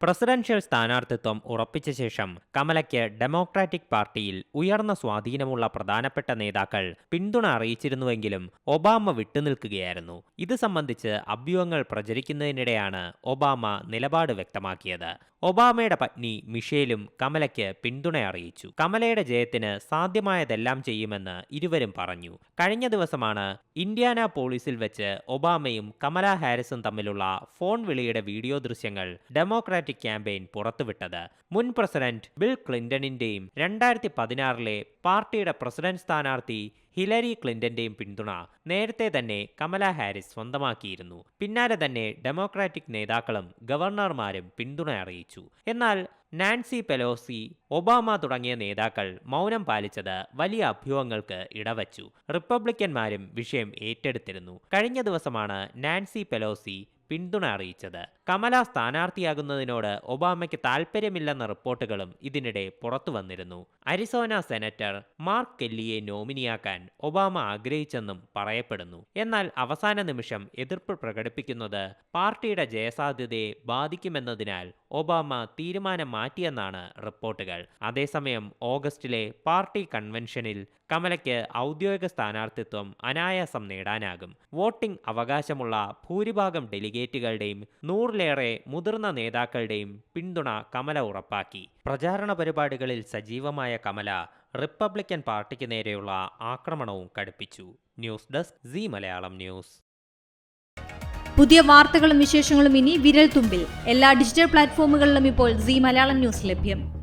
Presidential സ്ഥാനാർത്ഥിത്വം ഉറപ്പിച്ച ശേഷം കമലയ്ക്ക് ഡെമോക്രാറ്റിക് പാർട്ടിയിൽ ഉയർന്ന സ്വാധീനമുള്ള പ്രധാനപ്പെട്ട നേതാക്കൾ പിന്തുണ അറിയിച്ചിരുന്നുവെങ്കിലും ഒബാമ വിട്ടുനിൽക്കുകയായിരുന്നു. ഇത് സംബന്ധിച്ച് അഭ്യൂഹങ്ങൾ പ്രചരിക്കുന്നതിനിടെയാണ് ഒബാമ നിലപാട് വ്യക്തമാക്കിയത്. ഒബാമയുടെ പത്നി മിഷേലും കമലയ്ക്ക് പിന്തുണ അറിയിച്ചു. കമലയുടെ ജയത്തിന് സാധ്യമായതെല്ലാം ചെയ്യുമെന്ന് ഇരുവരും പറഞ്ഞു. കഴിഞ്ഞ ദിവസമാണ് ഇന്ത്യാന പോളിസിൽ വെച്ച് ഒബാമയും കമല ഹാരിസും തമ്മിലുള്ള ഫോൺ വിളിയുടെ വീഡിയോ ദൃശ്യങ്ങൾ ഡെമോക്രാറ്റിക് ക്യാമ്പയിൻ പുറത്തുവിട്ടത്. മുൻ പ്രസിഡന്റ് ബിൽ ക്ലിന്റണിന്റെയും രണ്ടായിരത്തി പതിനാറിലെ പാർട്ടിയുടെ പ്രസിഡന്റ് സ്ഥാനാർത്ഥി ഹിലരി ക്ലിന്റന്റെയും പിന്തുണ നേരത്തെ തന്നെ കമല ഹാരിസ് സ്വന്തമാക്കിയിരുന്നു. പിന്നാലെ തന്നെ ഡെമോക്രാറ്റിക് നേതാക്കളും ഗവർണർമാരും പിന്തുണ അറിയിച്ചു. എന്നാൽ നാൻസി പെലോസി ഒബാമ തുടങ്ങിയ നേതാക്കൾ മൗനം പാലിച്ചത് വലിയ അഭ്യൂഹങ്ങൾക്ക് ഇടവച്ചു. റിപ്പബ്ലിക്കന്മാരും വിഷയം ഏറ്റെടുത്തിരുന്നു. കഴിഞ്ഞ ദിവസമാണ് നാൻസി പെലോസി പിന്തുണ അറിയിച്ചത്. കമല സ്ഥാനാർത്ഥിയാകുന്നതിനോട് ഒബാമയ്ക്ക് താൽപ്പര്യമില്ലെന്ന റിപ്പോർട്ടുകളും ഇതിനിടെ പുറത്തു വന്നിരുന്നു. അരിസോന സെനറ്റർ മാർക്ക് കെല്ലിയെ നോമിനിയാക്കാൻ ഒബാമ ആഗ്രഹിച്ചെന്നും പറയപ്പെടുന്നു. എന്നാൽ അവസാന നിമിഷം എതിർപ്പ് പ്രകടിപ്പിക്കുന്നത് പാർട്ടിയുടെ ജയസാധ്യതയെ ബാധിക്കുമെന്നതിനാൽ ഒബാമ തീരുമാനം മാറ്റിയെന്നാണ് റിപ്പോർട്ടുകൾ. അതേസമയം ഓഗസ്റ്റിലെ പാർട്ടി കൺവെൻഷനിൽ കമലയ്ക്ക് ഔദ്യോഗിക സ്ഥാനാർത്ഥിത്വം അനായാസം നേടാനാകും. വോട്ടിംഗ് അവകാശമുള്ള ഭൂരിഭാഗം ഡെലിഗേറ്റുകളുടെയും നൂറിലേറെ മുതിർന്ന നേതാക്കളുടെയും പിന്തുണ കമല ഉറപ്പാക്കി. പ്രചാരണ പരിപാടികളിൽ സജീവമായ കമല റിപ്പബ്ലിക്കൻ പാർട്ടിക്ക് നേരെയുള്ള ആക്രമണവും കടുപ്പിച്ചു. News desk C Malayalam news. പുതിയ വാർത്തകളും വിശേഷങ്ങളും ഇനി വിരൽ തുമ്പിൽ എല്ലാ ഡിജിറ്റൽ പ്ലാറ്റ്ഫോമുകളിലും ഇപ്പോൾ സി മലയാളം ന്യൂസ് ലഭ്യം.